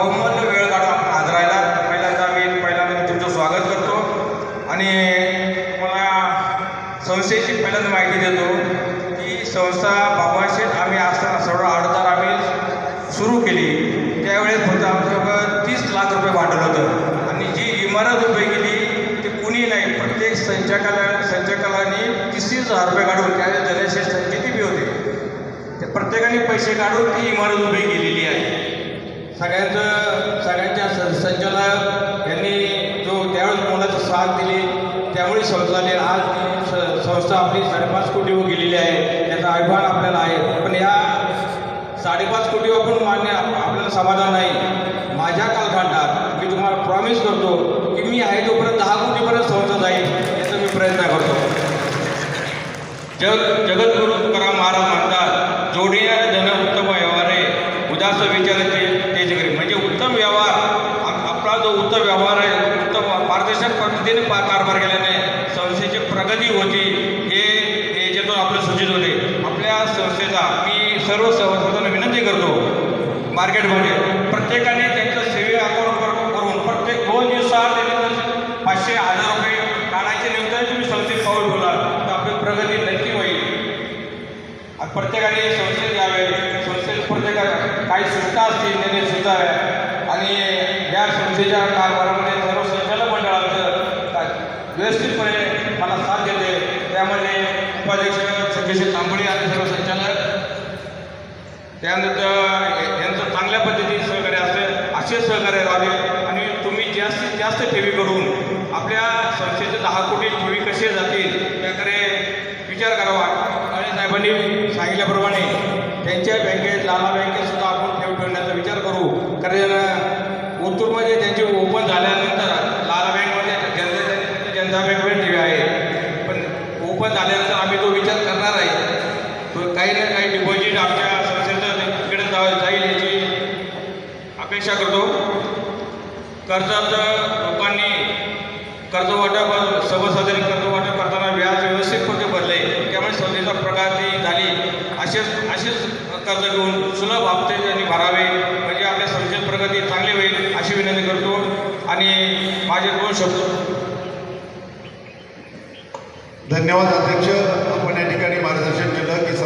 बहुमूल्य वेळ काढून राहिला. पहिल्यांदा मी पहिल्यांदा तुमचं स्वागत करतो. आणि मला संस्थेची पहिल्यांदा माहिती देतो की संस्था बाबाशेत आम्ही असताना सर्व आडतार आम्ही सुरू केली. त्यावेळेस फक्त आमच्याकडं तीस लाख रुपये भांडवल होतं. आणि जी इमारत उभी केली ती कुणी नाही प्रत्येक संचालकाला संचालकांनी तीस तीस हजार रुपये काढून त्यावेळेस जनशेष संचिती बी होते. प्रत्येकाने पैसे काढून ती इमारत उभी केली. सगळ्यांचं सगळ्यांच्या संचालक यांनी जो त्यावेळेस मोलाचा साथ दिली त्यामुळे संस्थाने आज स- संस्था आपली साडेपाच कोटीवर गेलेली आहे. त्याचा अभिमान आपल्याला आहे. पण या साडेपाच कोटी आपण मान्य आपल्याला समाधान नाही. माझ्या कालखंडात मी तुम्हाला प्रॉमिस करतो की मी आहे तोपर्यंत दहा कोटीपर्यंत संस्था जाईल याचा मी प्रयत्न करतो. जग जगद्गुरु जो उत्तम व्यवहार आहे उत्तम पारदर्शक पद्धतीने पा कारभार केल्याने संस्थेची प्रगती होती हे याच्यातून आपलं सूचित होते. आपल्या संस्थेचा मी सर्व सभासदांना विनंती करतो मार्केटमध्ये प्रत्येकाने त्यांचं सेवे अकाउंट करून प्रत्येक दोन दिवसात त्यांनी पाचशे हजार रुपये काढायचे निमित्ताने तुम्ही संस्थेत पाऊल ठेवला तर आपली प्रगती नक्की होईल. प्रत्येकाने संस्थेत यावे संस्थेत प्रत्येकाला काही सुविधा असतील त्यांनी सुद्धा आणि या संस्थेच्या कारभारामध्ये सर्व संचालक मंडळाचं व्यवस्थितपणे मला साथ देते. त्यामध्ये उपाध्यक्ष सतीश तांबोळी आणि सर्व संचालक. त्यानंतर यांचं चांगल्या पद्धतीने सहकार्य असेल असे सहकार्य राहावे आणि तुम्ही जास्तीत जास्त ठेवी करून आपल्या संस्थेचे दहा कोटी ठेवी कसे जातील याकडे विचार करावा. आणि साहेबांनी सांगितल्याप्रमाणे त्यांच्या बँकेत लाला बँकेत सुद्धा आपण ठेव ठेवण्याचा विचार करू. कारण ओतूरमध्ये त्यांची ओपन झाल्यानंतर लाला बँकमध्ये जनता जनता बँकमध्ये ठेवी आहे. पण ओपन झाल्यानंतर आम्ही तो विचार करणार आहे. तो काही ना काही डिपॉझिट आमच्या संस्थेचं तिकडे जा- जाईल याची अपेक्षा करतो. कर्जाचं लोकांनी कर्ज वाटप सर्वसाधारण कर्ज वाटप करताना व्याज व्यवस्थितपणे भरले? त्यामुळे संस्थेचा प्रगती झाली. असेच असेच कर्ज घेऊन सुलभ हप्ते त्यांनी भरावे. अभिनंदन करतो आणि माझे दोन शब्द. धन्यवाद अध्यक्ष. आपण या ठिकाणी मार्गदर्शन केलं की